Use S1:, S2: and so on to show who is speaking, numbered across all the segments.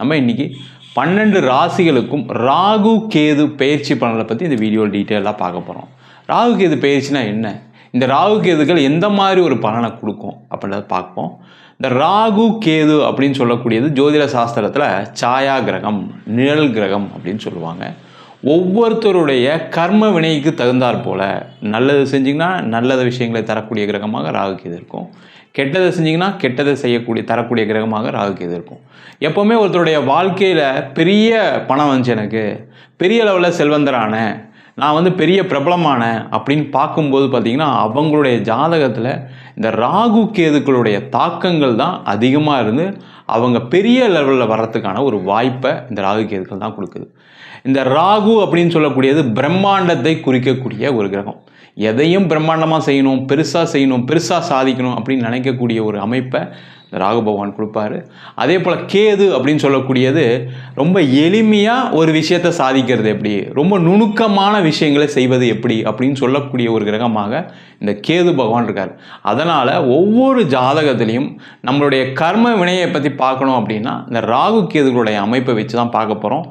S1: நம்ம இன்றைக்கி பன்னெண்டு ராசிகளுக்கும் ராகு கேது பயிற்சி பலனை பற்றி இந்த வீடியோ டீட்டெயிலாக பார்க்க போகிறோம் ராகு கேது பயிற்சினா என்ன? இந்த ராகு கேதுகள் எந்த மாதிரி ஒரு பலனை கொடுக்கும் அப்படின்றத பார்ப்போம். இந்த ராகு கேது அப்படின்னு சொல்லக்கூடியது ஜோதிட சாஸ்திரத்தில் சாயா கிரகம் நிழல் கிரகம் அப்படின்னு சொல்லுவாங்க. ஒவ்வொருத்தருடைய கர்ம வினைக்கு தகுந்தாற் போல நல்லது செஞ்சிங்கன்னா நல்லத விஷயங்களை தரக்கூடிய கிரகமாக ராகு இருக்கும். கெட்டதை செஞ்சிங்கன்னா கெட்டதை செய்யக்கூடிய தரக்கூடிய கிரகமாக ராகு இருக்கும். எப்போவுமே ஒருத்தருடைய வாழ்க்கையில் பெரிய பணம் வந்துச்சு எனக்கு பெரிய லெவலில் செல்வந்தரான நான் வந்து பெரிய பிரபலமான அப்படின்னு பார்க்கும்போது பார்த்திங்கன்னா அவங்களுடைய ஜாதகத்தில் இந்த ராகு கேதுக்களுடைய தாக்கங்கள் தான் அதிகமாக இருந்து அவங்க பெரிய லெவலில் வர்றதுக்கான ஒரு வாய்ப்பை இந்த ராகு கேதுக்கள் தான் கொடுக்குது. இந்த ராகு அப்படின்னு சொல்லக்கூடியது பிரம்மாண்டத்தை குறிக்கக்கூடிய ஒரு கிரகம். எதையும் பிரம்மாண்டமாக செய்யணும் பெருசாக செய்யணும் பெருசாக சாதிக்கணும் அப்படின்னு நினைக்கக்கூடிய ஒரு அமைப்பை ராகு பகவான் கொடுப்பாரு. அதே போல் கேது அப்படின்னு சொல்லக்கூடியது ரொம்ப எளிமையாக ஒரு விஷயத்தை சாதிக்கிறது எப்படி? ரொம்ப நுணுக்கமான விஷயங்களை செய்வது எப்படி? அப்படின்னு சொல்லக்கூடிய ஒரு கிரகமாக இந்த கேது பகவான் இருக்கார். அதனால் ஒவ்வொரு ஜாதகத்திலையும் நம்மளுடைய கர்ம வினையை பற்றி பார்க்கணும் அப்படின்னா இந்த ராகு கேதுகளுடைய அமைப்பை வச்சு தான் பார்க்க போகிறோம்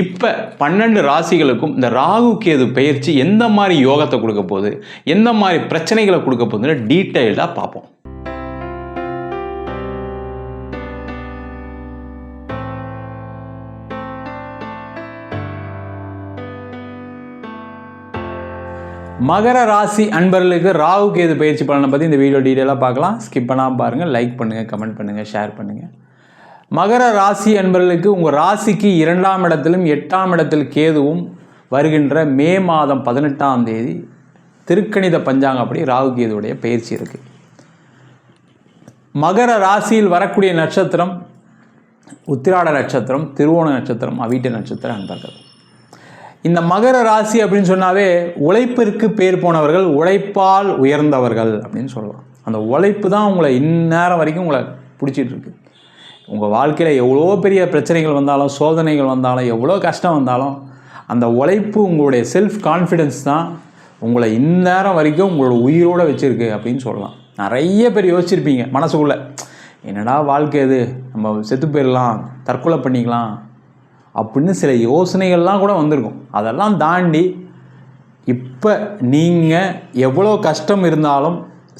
S1: இப்போ பன்னெண்டு ராசிகளுக்கும் இந்த ராகு கேது பயிற்சி எந்த மாதிரி யோகத்தை கொடுக்க போகுது? எந்த மாதிரி பிரச்சனைகளை கொடுக்க போகுதுன்னு டீட்டெயில்டாக பார்ப்போம். மகர ராசி அன்பர்களுக்கு ராகு கேது பயிற்சி பலனை பற்றி இந்த வீடியோ டீட்டெயிலாக பார்க்கலாம். ஸ்கிப் பண்ணாமல் பாருங்கள் லைக் பண்ணுங்கள் கமெண்ட் பண்ணுங்கள் ஷேர் பண்ணுங்கள் மகர ராசி அன்பர்களுக்கு உங்கள் ராசிக்கு இரண்டாம் இடத்திலும் எட்டாம் இடத்தில் கேதுவும் வருகின்ற மே மாதம் பதினெட்டாம் தேதி திருக்கணித பஞ்சாங்கம் அப்படி ராகு கேதுவுடைய பயிற்சி இருக்குது மகர ராசியில் வரக்கூடிய நட்சத்திரம் உத்திராட நட்சத்திரம் திருவோண நட்சத்திரம் அவிட்ட நட்சத்திரம் அன்பர்கள். இந்த மகர ராசி அப்படின்னு சொன்னாவே உழைப்பிற்கு பேர் போனவர்கள் உழைப்பால் உயர்ந்தவர்கள் அப்படின்னு சொல்லலாம் அந்த உழைப்பு தான் உங்களை இந்நேரம் வரைக்கும் உங்களை பிடிச்சிட்டு இருக்கு. உங்கள் வாழ்க்கையில் எவ்வளோ பெரிய பிரச்சனைகள் வந்தாலும் சோதனைகள் வந்தாலும் எவ்வளோ கஷ்டம் வந்தாலும் அந்த உழைப்பு உங்களுடைய செல்ஃப் கான்ஃபிடென்ஸ் தான் உங்களை இந்நேரம் வரைக்கும் உங்களோட உயிரோடு வச்சுருக்கு அப்படின்னு சொல்லலாம். நிறைய பேர் யோசிச்சிருப்பீங்க மனசுக்குள்ளே. என்னடா வாழ்க்கை இது? நம்ம செத்து போயிடலாம் தற்கொலை பண்ணிக்கலாம் அப்படின்னு சில யோசனைகள்லாம் கூட வந்திருக்கும். அதெல்லாம் தாண்டி இப்போ நீங்கள் எவ்வளோ கஷ்டம் இருந்தாலும்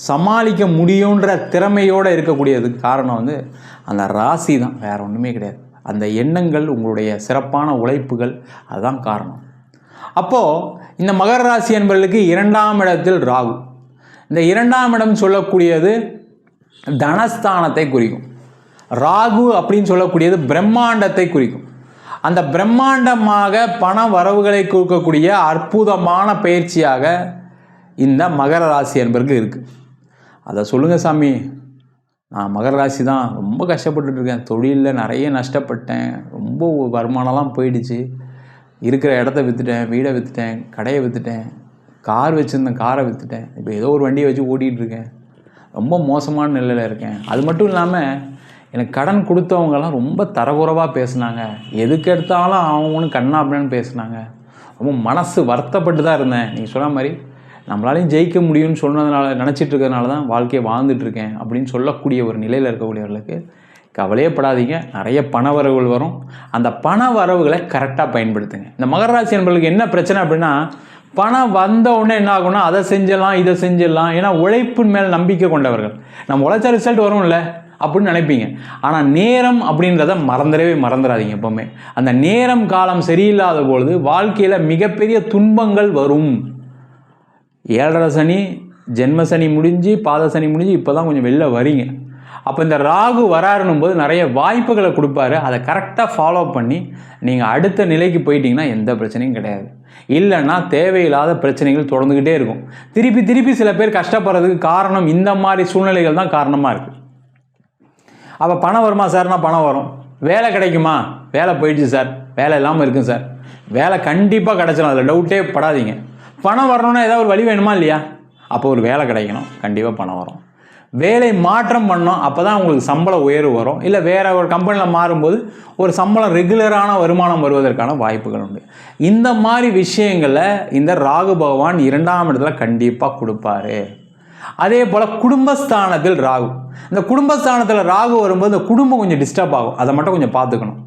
S1: சமாளிக்க முடியுன்ற திறமையோடு இருக்கக்கூடியதுக்கு காரணம் வந்து அந்த ராசி தான். வேறு ஒன்றுமே கிடையாது. அந்த எண்ணங்கள் உங்களுடைய சிறப்பான உழைப்புகள் அதுதான் காரணம். அப்போது இந்த மகர ராசி என்பவர்களுக்கு இரண்டாம் இடத்தில் ராகு. இந்த இரண்டாம் இடம் சொல்லக்கூடியது தனஸ்தானத்தை குறிக்கும். ராகு அப்படின்னு சொல்லக்கூடியது பிரம்மாண்டத்தை குறிக்கும். அந்த பிரம்மாண்டமாக பண வரவுகளை கொடுக்கக்கூடிய அற்புதமான பயிற்சியாக இந்த மகர ராசி என்பதற்கு இருக்குது அதை சொல்லுங்கள் சாமி. நான் மகர ராசி தான். ரொம்ப கஷ்டப்பட்டுட்டு இருக்கேன். தொழிலில் நிறைய நஷ்டப்பட்டேன். ரொம்ப வருமானம்லாம் போயிடுச்சு. இருக்கிற இடத்த விற்றுட்டேன் வீடை விற்றுட்டேன் கடையை விற்றுட்டேன் கார் வச்சுருந்தேன் காரை விற்றுட்டேன் இப்போ ஏதோ ஒரு வண்டியை வச்சு ஓட்டிகிட்டு இருக்கேன். ரொம்ப மோசமான நிலையில் இருக்கேன். அது மட்டும் இல்லாமல் எனக்கு கடன் கொடுத்தவங்கெல்லாம் ரொம்ப தரகுறவாக பேசுனாங்க. எதுக்கு எடுத்தாலும் அவங்களும் கண்ணா அப்படின்னு பேசுனாங்க. ரொம்ப மனசு வருத்தப்பட்டு தான் இருந்தேன். நீங்கள் சொன்ன மாதிரி நம்மளாலையும் ஜெயிக்க முடியும்னு சொன்னதுனால நினச்சிட்டு இருக்கிறதுனால தான் வாழ்க்கையை வாழ்ந்துட்டுருக்கேன் அப்படின்னு சொல்லக்கூடிய ஒரு நிலையில் இருக்கக்கூடியவர்களுக்கு கவலையே படாதீங்க. நிறைய பண வரவுகள் வரும். அந்த பண வரவுகளை கரெக்டாக பயன்படுத்துங்க. இந்த மகராசி என்பவர்களுக்கு என்ன பிரச்சனை அப்படின்னா பணம் வந்த உடனே என்ன ஆகும்னா அதை செஞ்சிடலாம் இதை செஞ்சிடலாம். ஏன்னா உழைப்பின் மேல் நம்பிக்கை கொண்டவர்கள். நம்ம உழைச்ச ரிசல்ட் வரும்ல. அப்படின்னு நினைப்பீங்க. ஆனால் நேரம் அப்படின்றத மறந்துடவே மறந்துடாதீங்க எப்போவுமே. அந்த நேரம் காலம் சரியில்லாத பொழுது வாழ்க்கையில் மிகப்பெரிய துன்பங்கள் வரும். ஏழரை சனி ஜென்ம சனி முடிஞ்சு பாத சனி முடிஞ்சு இப்போ தான் கொஞ்சம் வெளில வரீங்க. அப்போ இந்த ராகு வராருன்னும் போது நிறைய வாய்ப்புகளை கொடுப்பாரு. அதை கரெக்டாக ஃபாலோ பண்ணி நீங்கள் அடுத்த நிலைக்கு போயிட்டீங்கன்னா எந்த பிரச்சனையும் கிடையாது. இல்லைன்னா தேவையில்லாத பிரச்சனைகள் தொடர்ந்துக்கிட்டே இருக்கும். திருப்பி திருப்பி சில பேர் கஷ்டப்படுறதுக்கு காரணம் இந்த மாதிரி சூழ்நிலைகள் தான் காரணமாக இருக்குது அப்போ பணம் வருமா சார்னா பணம் வரும். வேலை கிடைக்குமா? வேலை போயிடுச்சு சார். வேலை இல்லாமல் இருக்கும் சார். வேலை கண்டிப்பாக கிடச்சிடும் அதில் டவுட்டே படாதீங்க. பணம் வரணும்னா ஏதாவது ஒரு வழி வேணுமா இல்லையா? அப்போ ஒரு வேலை கிடைக்கணும். கண்டிப்பாக பணம் வரும். வேலை மாற்றம் பண்ணோம் அப்போ தான் உங்களுக்கு சம்பள உயர்வு வரும். இல்லை வேறு ஒரு கம்பெனியில் மாறும்போது ஒரு சம்பளம் ரெகுலரான வருமானம் வருவதற்கான வாய்ப்புகள் உண்டு. இந்த மாதிரி விஷயங்களை இந்த ராகு பகவான் இரண்டாம் இடத்துல கண்டிப்பாக கொடுப்பாரு. அதே போல் குடும்பஸ்தானத்தில் ராகு. இந்த குடும்பஸ்தானத்தில் ராகு வரும்போது இந்த குடும்பம் கொஞ்சம் டிஸ்டர்ப் ஆகும். அதை மட்டும் கொஞ்சம் பார்த்துக்கணும்.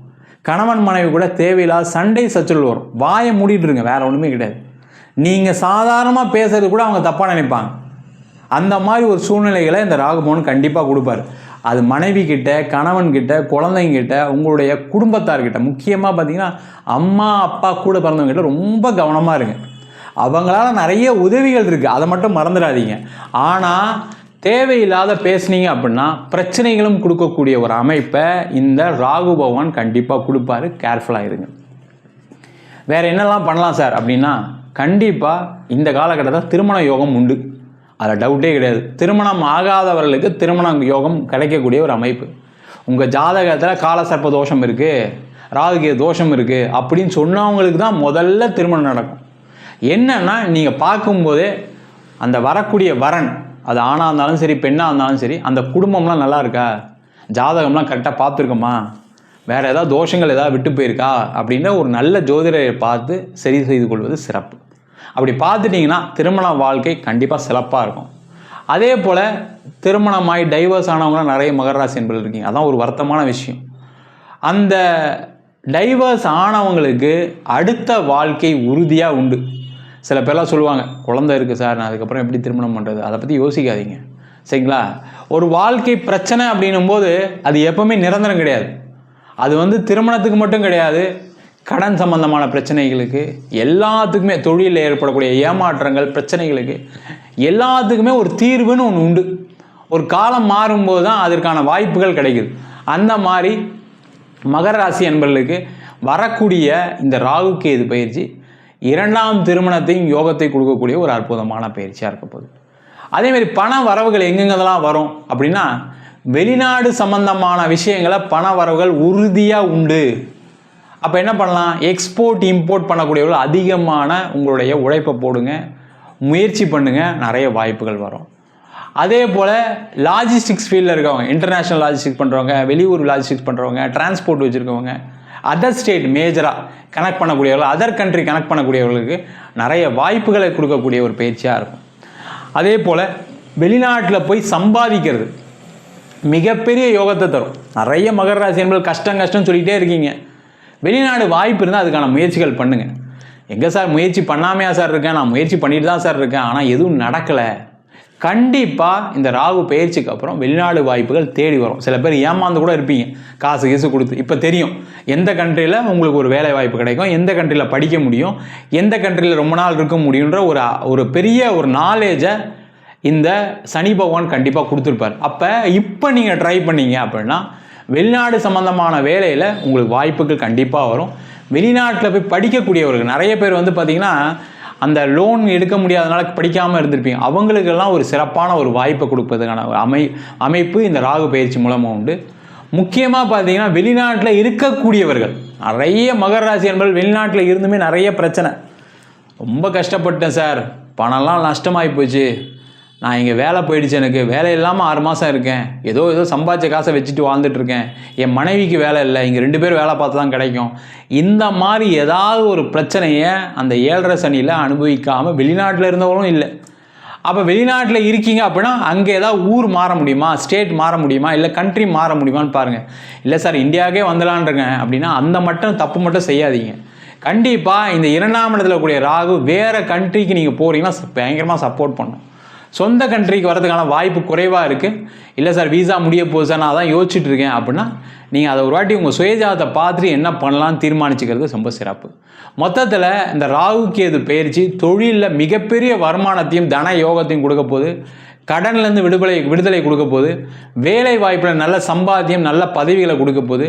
S1: கணவன் மனைவி கூட தேவையில்லாத சண்டை சச்சல் வரும். வாயை மூடிட்டுருங்க வேறு ஒன்றுமே கிடையாது. நீங்கள் சாதாரணமாக பேசுறது கூட அவங்க தப்பாக நினைப்பாங்க. அந்த மாதிரி ஒரு சூழ்நிலைகளை இந்த ராகுபவன் கண்டிப்பாக கொடுப்பாரு. அது மனைவி கிட்ட கணவன் கிட்ட குழந்தைங்க உங்களுடைய குடும்பத்தார்கிட்ட. முக்கியமாக பார்த்தீங்கன்னா அம்மா அப்பா கூட பிறந்தவங்க கிட்ட ரொம்ப கவனமாக இருங்க. அவங்களால நிறைய உதவிகள் இருக்குது அதை மட்டும் மறந்துடாதீங்க. ஆனால் தேவையில்லாத பேசுனீங்க அப்படின்னா பிரச்சனைகளும் கொடுக்கக்கூடிய ஒரு அமைப்பை இந்த ராகு பகவான் கண்டிப்பாக கொடுப்பாரு. கேர்ஃபுல்லாக இருங்க. வேறு என்னெல்லாம் பண்ணலாம் சார் அப்படின்னா கண்டிப்பாக இந்த காலகட்டத்தில் திருமண யோகம் உண்டு. அதில் டவுட்டே கிடையாது. திருமணம் ஆகாதவர்களுக்கு திருமண யோகம் கிடைக்கக்கூடிய ஒரு அமைப்பு. உங்கள் ஜாதகத்தில் காலசர்ப்ப தோஷம் இருக்குது ராகுகிய தோஷம் இருக்குது அப்படின்னு சொன்னவங்களுக்கு தான் முதல்ல திருமணம் நடக்கும். என்னன்னா நீங்கள் பார்க்கும்போதே அந்த வரக்கூடிய வரன் அது ஆணாக இருந்தாலும் சரி பெண்ணாக இருந்தாலும் சரி அந்த குடும்பம்லாம் நல்லா இருக்கா? ஜாதகம்லாம் கரெக்டாக பார்த்துருக்கோமா? வேறு ஏதாவது தோஷங்கள் ஏதாவது விட்டு போயிருக்கா? அப்படின்னா ஒரு நல்ல ஜோதிடரை பார்த்து சரி செய்து கொள்வது சிறப்பு. அப்படி பார்த்துட்டிங்கன்னா திருமண வாழ்க்கை கண்டிப்பாக சிறப்பாக இருக்கும். அதே போல் திருமணமாகி டைவர்ஸ் ஆனவங்களாம் நிறைய மகராசி என்பது இருக்கீங்க. அதான் ஒரு வருத்தமான விஷயம். அந்த டைவர்ஸ் ஆனவங்களுக்கு அடுத்த வாழ்க்கை உறுதியாக உண்டு. சில பேர்லாம் சொல்லுவாங்க குழந்தை இருக்குது சார் நான் அதுக்கப்புறம் எப்படி திருமணம் பண்ணுறது அதை பற்றி யோசிக்காதீங்க. சரிங்களா? ஒரு வாழ்க்கை பிரச்சனை அப்படின்னும் போது அது எப்பவுமே நிரந்தரம் கிடையாது. அது வந்து திருமணத்துக்கு மட்டும் கிடையாது. கடன் சம்பந்தமான பிரச்சனைகளுக்கு எல்லாத்துக்குமே தொழிலில் ஏற்படக்கூடிய ஏமாற்றங்கள் பிரச்சனைகளுக்கு எல்லாத்துக்குமே ஒரு தீர்வுன்னு ஒன்று உண்டு. ஒரு காலம் மாறும்போது தான் அதற்கான வாய்ப்புகள் கிடைக்குது. அந்த மாதிரி மகர ராசி என்பர்களுக்கு வரக்கூடிய இந்த ராகுக்கு இது பயிற்சி இரண்டாம் திருமணத்தையும் யோகத்தை கொடுக்கக்கூடிய ஒரு அற்புதமான பயிற்சியாக இருக்க போகுது. அதே பண வரவுகள் எங்கெங்கெல்லாம் வரும் அப்படின்னா வெளிநாடு சம்பந்தமான விஷயங்களை பண வரவுகள் உறுதியாக உண்டு. அப்போ என்ன பண்ணலாம்? எக்ஸ்போர்ட் இம்போர்ட் பண்ணக்கூடியவர்கள் அதிகமான உங்களுடைய உழைப்பை போடுங்க முயற்சி பண்ணுங்கள் நிறைய வாய்ப்புகள் வரும். அதே போல் லாஜிஸ்டிக்ஸ் ஃபீல்டில் இருக்கவங்க இன்டர்நேஷ்னல் லாஜிஸ்டிக்ஸ் பண்ணுறவங்க வெளியூர் லாஜிஸ்டிக்ஸ் பண்ணுறவங்க டிரான்ஸ்போர்ட் வச்சுருக்கவங்க அதர் ஸ்டேட் மேஜராக கனெக்ட் பண்ணக்கூடியவர்கள் அதர் கண்ட்ரி கனெக்ட் பண்ணக்கூடியவர்களுக்கு நிறைய வாய்ப்புகளை கொடுக்கக்கூடிய ஒரு பயிற்சியாக இருக்கும். அதே போல் வெளிநாட்டில் போய் சம்பாதிக்கிறது மிகப்பெரிய யோகத்தை தரும். நிறைய மகர ராசி என்பது கஷ்டம் கஷ்டம் சொல்லிகிட்டே இருக்கீங்க. வெளிநாடு வாய்ப்பு இருந்தால் அதுக்கான முயற்சிகள் பண்ணுங்கள் எங்கே சார் முயற்சி பண்ணாமையா சார் இருக்கேன்? நான் முயற்சி பண்ணிட்டு தான் சார் இருக்கேன். ஆனால் எதுவும் நடக்கலை. கண்டிப்பாக இந்த ராகு பயிற்சிக்கு அப்புறம் வெளிநாடு வாய்ப்புகள் தேடி வரும். சில பேர் ஏமாந்து கூட இருப்பீங்க. காசு கீசு கொடுத்து. இப்போ தெரியும். எந்த கண்ட்ரியில் உங்களுக்கு ஒரு வேலை வாய்ப்பு கிடைக்கும்? எந்த கண்ட்ரியில் படிக்க முடியும்? எந்த கண்ட்ரியில் ரொம்ப நாள் இருக்க முடியுன்ற ஒரு ஒரு பெரிய ஒரு நாலேஜை இந்த சனி பகவான் கண்டிப்பாக கொடுத்துருப்பார். அப்போ இப்போ நீங்கள் ட்ரை பண்ணீங்க அப்படின்னா வெளிநாடு சம்மந்தமான வேலையில் உங்களுக்கு வாய்ப்புகள் கண்டிப்பாக வரும். வெளிநாட்டில் போய் படிக்கக்கூடியவர்கள் நிறைய பேர் வந்து பார்த்திங்கன்னா அந்த லோன் எடுக்க முடியாதனால படிக்காமல் இருந்திருப்பீங்க. அவங்களுக்கெல்லாம் ஒரு சிறப்பான ஒரு வாய்ப்பை கொடுப்பதுக்கான ஒரு அமை அமைப்பு இந்த ராகு பயிற்சி மூலமாக உண்டு. முக்கியமாக பார்த்தீங்கன்னா வெளிநாட்டில் இருக்கக்கூடியவர்கள் நிறைய மகர ராசி என்பது வெளிநாட்டில் இருந்துமே நிறைய பிரச்சனை. ரொம்ப கஷ்டப்பட்டேன் சார். பணம்லாம் நஷ்டமாகி போச்சு. நான் இங்கே வேலை போயிடுச்சு எனக்கு வேலை இல்லாமல் ஆறு மாதம் இருக்கேன். ஏதோ ஏதோ சம்பாதிச்ச காசை வச்சுட்டு வாழ்ந்துட்டு இருக்கேன். என் மனைவிக்கு வேலை இல்லை இங்கே ரெண்டு பேரும் வேலை பார்த்து தான் கிடைக்கும். இந்த மாதிரி ஏதாவது ஒரு பிரச்சனையை அந்த ஏழரை சனியில் அனுபவிக்காமல் வெளிநாட்டில் இருந்தவங்களும் இல்லை. அப்போ வெளிநாட்டில் இருக்கீங்க அப்படின்னா அங்கே ஏதாவது ஊர் மாற முடியுமா? ஸ்டேட் மாற முடியுமா? இல்லை கண்ட்ரி மாற முடியுமான்னு பாருங்கள் இல்லை சார் இந்தியாவுக்கே வந்துலான்றங்க அப்படின்னா அந்த மட்டும் தப்பு மட்டும் செய்யாதீங்க. கண்டிப்பாக இந்த இரண்டாம் இடத்துல கூடிய ராகு வேறு கண்ட்ரிக்கு நீங்கள் போகிறீங்கன்னா பயங்கரமாக சப்போர்ட் பண்ணும். சொந்த கண்ட்ரிக்கு வரதுக்கான வாய்ப்பு குறைவாக இருக்குது இல்லை சார் வீசா முடிய போகுது சார் நான் அதான் யோசிச்சுட்டு இருக்கேன் அப்படின்னா நீங்கள் அதை ஒரு வாட்டி உங்கள் சுயஜாதத்தை பார்த்துட்டு என்ன பண்ணலாம்னு தீர்மானிச்சுக்கிறது ரொம்ப சிறப்பு. மொத்தத்தில் இந்த ராகு கேது பயிற்சி தொழிலில் மிகப்பெரிய வருமானத்தையும் தன யோகத்தையும் கொடுக்க போது கடன்லேருந்து விடுதலை விடுதலை கொடுக்க போது வேலை வாய்ப்பில் நல்ல சம்பாத்தியம் நல்ல பதவிகளை கொடுக்க போது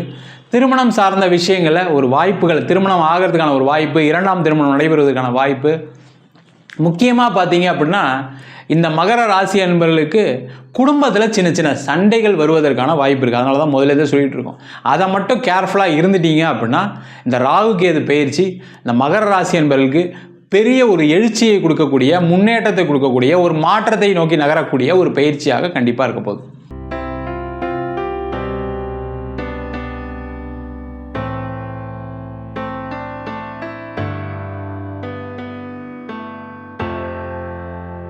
S1: திருமணம் சார்ந்த விஷயங்களில் ஒரு வாய்ப்புகள் திருமணம் ஆகிறதுக்கான ஒரு வாய்ப்பு இரண்டாம் திருமணம் நடைபெறுவதற்கான வாய்ப்பு. முக்கியமாக பார்த்தீங்க அப்படின்னா இந்த மகர ராசி அன்பர்களுக்கு குடும்பத்தில் சின்ன சின்ன சண்டைகள் வருவதற்கான வாய்ப்பு இருக்குது அதனால தான் முதல்ல தான் இருக்கோம். அதை மட்டும் கேர்ஃபுல்லாக இருந்துட்டீங்க அப்படின்னா இந்த ராகு கேது பயிற்சி இந்த மகர ராசி அன்பர்களுக்கு பெரிய ஒரு எழுச்சியை கொடுக்கக்கூடிய முன்னேற்றத்தை கொடுக்கக்கூடிய ஒரு மாற்றத்தை நோக்கி நகரக்கூடிய ஒரு பயிற்சியாக கண்டிப்பாக இருக்க போகுது.